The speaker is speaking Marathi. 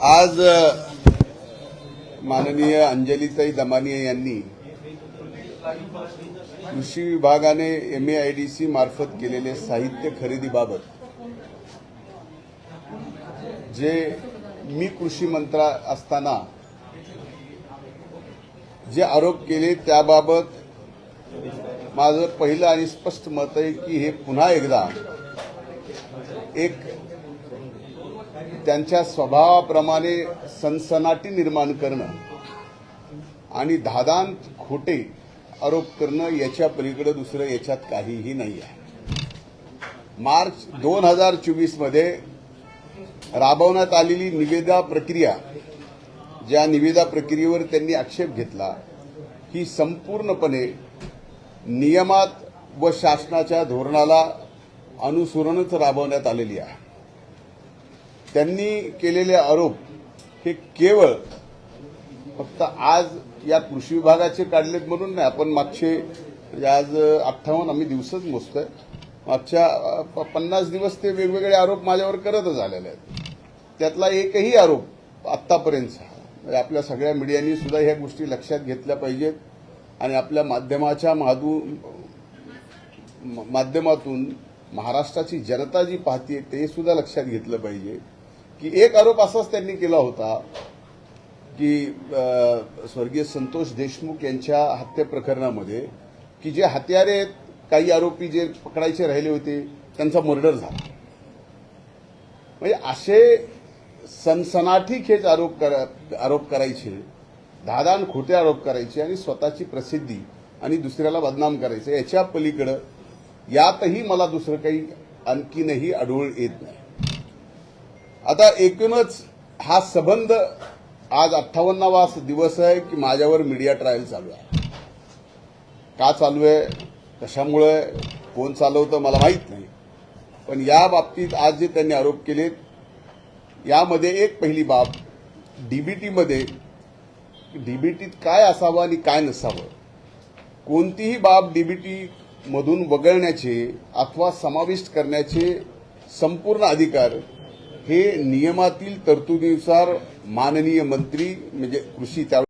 आज माननीय अंजलीताई दमानिया यांनी कृषी विभागाने एम सी मार्फत केलेले साहित्य खरेदीबाबत जे मी कृषी मंत्रा असताना जे आरोप केले त्याबाबत माझं पहिलं आणि स्पष्ट मत आहे की हे पुन्हा एकदा एक त्यांच्या स्वभावाप्रमाणे सनसनाटी निर्माण करणं आणि धादांत खोटे आरोप करणं याच्या पलीकडे दुसरं याच्यात काहीही नाही आहे. मार्च दोन हजार चोवीसमध्ये राबवण्यात आलेली निविदा प्रक्रिया ज्या निविदा प्रक्रियेवर त्यांनी आक्षेप घेतला ही संपूर्णपणे नियमात व शासनाच्या धोरणाला अनुसरूनच राबवण्यात आलेली आहे. त्यांनी केलेले आरोप हे केवळ फक्त आज या कृषी विभागाचे काढलेत म्हणून नाही. आपण मागचे म्हणजे आज अठ्ठावन्न आम्ही दिवसच मोजतोय. मागच्या प- पन्नास दिवस ते वेगवेगळे आरोप माझ्यावर करतच आलेले आहेत. त्यातला एकही आरोप आत्तापर्यंतचा म्हणजे आपल्या सगळ्या मीडियांनी सुद्धा ह्या गोष्टी लक्षात घेतल्या पाहिजेत. आणि आपल्या माध्यमाच्या माधू माध्यमातून महाराष्ट्राची जनता जी पाहते ते सुद्धा लक्षात घेतलं पाहिजे. की एक आरोप असाच त्यांनी केला होता की स्वर्गीय संतोष देशमुख यांच्या हत्येप्रकरणामध्ये की जे हत्यारे आहेत, काही आरोपी जे पकडायचे राहिले होते त्यांचा मर्डर झाला. म्हणजे असे सनसनाठी खेच आरोप करा आरोप करायचे धादान खोटे आरोप करायचे आणि स्वतःची प्रसिद्धी आणि दुसऱ्याला बदनाम करायचं याच्या पलीकडं यातही मला दुसरं काही आणखीनही आढळून येत नाही. आता एकूणच हा संबंध आज अठ्ठावन्नावा दिवस आहे की माझ्यावर मीडिया ट्रायल चालू आहे. का चालू आहे? कशामुळे? कोण चालवतं? मला माहीत नाही. पण या बाबतीत आज जे त्यांनी आरोप केलेत यामध्ये एक पहिली बाब डीबीटीमध्ये डीबीटीत काय असावं आणि काय नसावं? कोणतीही बाब डीबीटी मधून वगळण्याचे अथवा समाविष्ट करण्याचे संपूर्ण अधिकार हे नियमातील तरतुदीनुसार माननीय मंत्री म्हणजे कृषी त्या